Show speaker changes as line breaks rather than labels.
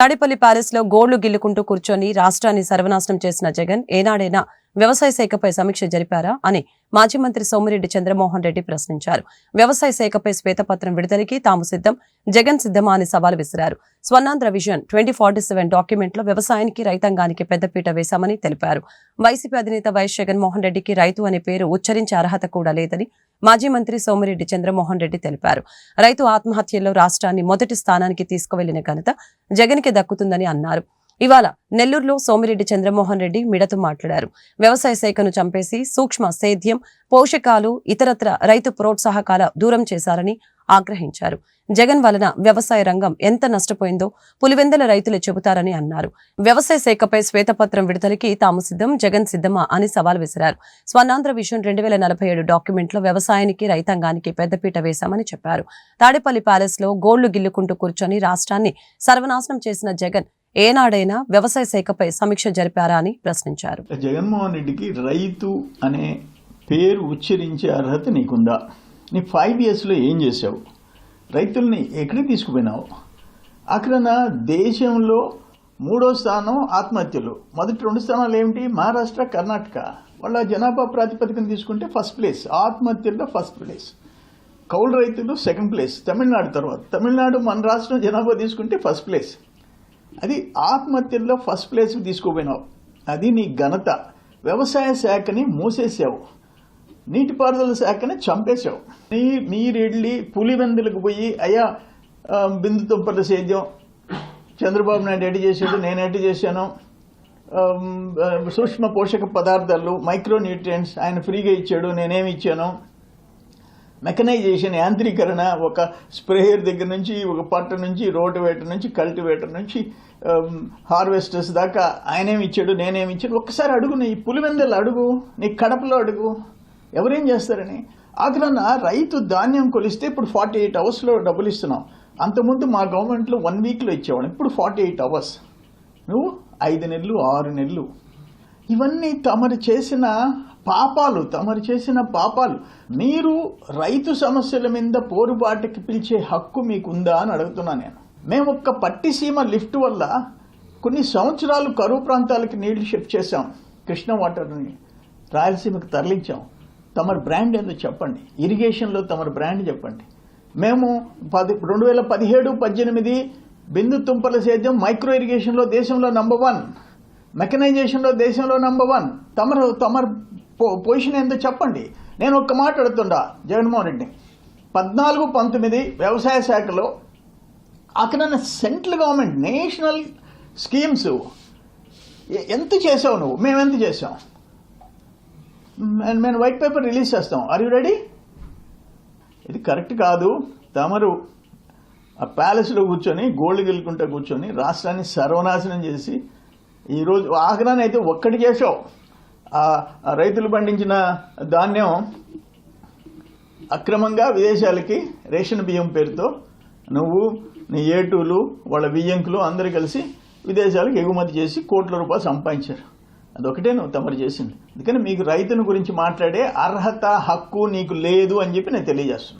తాడేపల్లి ప్యాలెస్లో గోళ్ళు గిల్లుకుంటూ కూర్చొని రాష్ట్రాన్ని సర్వనాశనం చేసిన జగన్ ఏనాడైనా వ్యవసాయ శాఖపై సమీక్ష జరిపారా అని మాజీ మంత్రి సోమిరెడ్డి చంద్రమోహన్ రెడ్డి ప్రశ్నించారు. వ్యవసాయ శాఖపై శ్వేతపత్రం విడుదలకి తాము సిద్ధం జగన్ సిద్ధమా అని సవాల్ విసిరారు. Swarnandhra vision twenty forty seven డాక్యుమెంట్లో వ్యవసాయానికి రైతాంగానికి పెద్దపీట వేశామని తెలిపారు. వైసీపీ అధినేత వైఎస్ జగన్మోహన్ రెడ్డికి రైతు అనే పేరు ఉచ్చరించే అర్హత కూడా లేదని మాజీ మంత్రి సోమిరెడ్డి చంద్రమోహన్ రెడ్డి తెలిపారు. రైతు ఆత్మహత్యల్లో రాష్ట్రాన్ని మొదటి స్థానానికి తీసుకువెళ్ళిన ఘనత జగన్కి దక్కుతుందని అన్నారు. ఇవాళ నెల్లూరులో సోమిరెడ్డి చంద్రమోహన్ రెడ్డి మిడతో మాట్లాడారు. వ్యవసాయ శాఖను చంపేసి సూక్ష్మ సేద్యం పోషకాలు ఇతరత్ర రైతు ప్రోత్సాహకాల దూరం చేశారని ఆగ్రహించారు. జగన్ వలన వ్యవసాయ రంగం ఎంత నష్టపోయిందో పులివెందల రైతులు చెబుతారని అన్నారు. వ్యవసాయ శాఖపై శ్వేతపత్రం విడుదలకి తాము సిద్ధం జగన్ సిద్ధమా అని సవాల్ విసిరారు. స్వర్ణాంధ్ర విషయం రెండు వేల నలభై ఏడు డాక్యుమెంట్లో వ్యవసాయానికి రైతాంగానికి పెద్దపీట వేశామని చెప్పారు. తాడేపల్లి ప్యాలెస్లో గోళ్ళు గిల్లుకుంటూ కూర్చొని రాష్ట్రాన్ని సర్వనాశనం చేసిన జగన్ ఏనాడైనా వ్యవసాయ శాఖపై సమీక్ష జరిపారా అని ప్రశ్నించారు.
జగన్మోహన్ రెడ్డికి రైతు అనే పేరు ఉచ్చరించే అర్హత నీకుందా? నీ ఫైవ్ ఇయర్స్లో ఏం చేసావు రైతుల్ని ఎక్కడికి తీసుకుపోయినావు? అక్కడ దేశంలో మూడో స్థానం ఆత్మహత్యలు. మొదటి రెండు స్థానాలు ఏమిటి? మహారాష్ట్ర కర్ణాటక. వాళ్ళ జనాభా ప్రాతిపదికన తీసుకుంటే ఫస్ట్ ప్లేస్ ఆత్మహత్యల్లో ఫస్ట్ ప్లేస్ కౌలు రైతులు సెకండ్ ప్లేస్ తమిళనాడు తర్వాత. తమిళనాడు మన రాష్ట్రం జనాభా తీసుకుంటే ఫస్ట్ ప్లేస్ అది ఆత్మహత్యల్లో ఫస్ట్ ప్లేస్ తీసుకుపోయినావు అది నీ ఘనత. వ్యవసాయ శాఖని మూసేసావు. నీటిపారుదల శాఖని చంపేశావు. నీ మీరెళ్ళి పులివెందులకు పోయి అయ్యా బిందు తుంపర్ల సేద్యం. చంద్రబాబు నాయుడు ఎటు చేశాడు? నేను ఎటు చేశాను? సూక్ష్మ పోషక పదార్థాలు మైక్రో న్యూట్రియంట్స్ ఆయన ఫ్రీగా ఇచ్చాడు నేనేమి ఇచ్చాను? మెకనైజేషన్ యాంత్రీకరణ ఒక స్ప్రేయర్ దగ్గర నుంచి ఒక పట్ట నుంచి రోటివేటర్ నుంచి కల్టివేటర్ నుంచి um, హార్వెస్టర్స్ దాకా ఆయనేమి ఇచ్చాడు నేనేమి ఇచ్చాడు. ఒక్కసారి అడుగు నీ పులివెందలు అడుగు నీ కడపలో అడుగు. ఎవరేం చేస్తారని? ఆఖరణ రైతు ధాన్యం కొలిస్తే ఇప్పుడు ఫార్టీ ఎయిట్ అవర్స్లో డబ్బులు ఇస్తున్నాం. అంతకుముందు మా గవర్నమెంట్లో వన్ వీక్లో ఇచ్చేవాడు ఇప్పుడు ఫార్టీ ఎయిట్ అవర్స్. నువ్వు ఐదు నెలలు ఆరు నెలలు ఇవన్నీ తమరు చేసిన పాపాలు తమరు చేసిన పాపాలు. మీరు రైతు సమస్యల మీద పోరుబాటుకి పిలిచే హక్కు మీకుందా అని అడుగుతున్నాను నేను. మేము ఒక్క పట్టిసీమ లిఫ్ట్ వల్ల కొన్ని సంవత్సరాలు కరువు ప్రాంతాలకి నీళ్ళు షిఫ్ట్ చేశాం. కృష్ణ వాటర్ని రాయలసీమకు తరలించాం. తమరి బ్రాండ్ ఏందో చెప్పండి. ఇరిగేషన్లో తమరి బ్రాండ్ చెప్పండి. మేము పది రెండు వేల పదిహేడు పద్దెనిమిది బిందు తుంపల సేద్యం మైక్రో ఇరిగేషన్లో దేశంలో నంబర్ వన్. మెకనైజేషన్లో దేశంలో నంబర్ వన్ తమరు తమరు పొ- పొజిషన్ ఏందో చెప్పండి. నేను ఒక్క మాట అడుగుతుండా జగన్మోహన్ రెడ్డి పద్నాలుగు పంతొమ్మిది వ్యవసాయ శాఖలో అక్కడ సెంట్రల్ గవర్నమెంట్ నేషనల్ స్కీమ్స్ ఎంత చేసావు నువ్వు? మేము ఎంత చేసాం? మే- మేము వైట్ పేపర్ రిలీజ్ చేస్తాం. ఆర్ యూ రెడీ ఇది కరెక్ట్ కాదు. తమరు ఆ ప్యాలెస్లో కూర్చొని గోల్డ్ గెలుకుంటూ కూర్చొని రాష్ట్రాన్ని సర్వనాశనం చేసి ఈరోజు ఆగ్రాన్ని అయితే ఒక్కటి చేసావు ఆ రైతులు పండించిన ధాన్యం అక్రమంగా విదేశాలకి రేషన్ బియ్యం పేరుతో నువ్వు నీ ఏటూలు వాళ్ళ బియ్యంకులు అందరూ కలిసి విదేశాలకు ఎగుమతి చేసి కోట్ల రూపాయలు సంపాదించారు. అదొకటే నువ్వు తమరు చేసింది. అందుకని మీకు రైతుని గురించి మాట్లాడే అర్హత హక్కు నీకు లేదు అని చెప్పి నేను తెలియజేస్తున్నాను.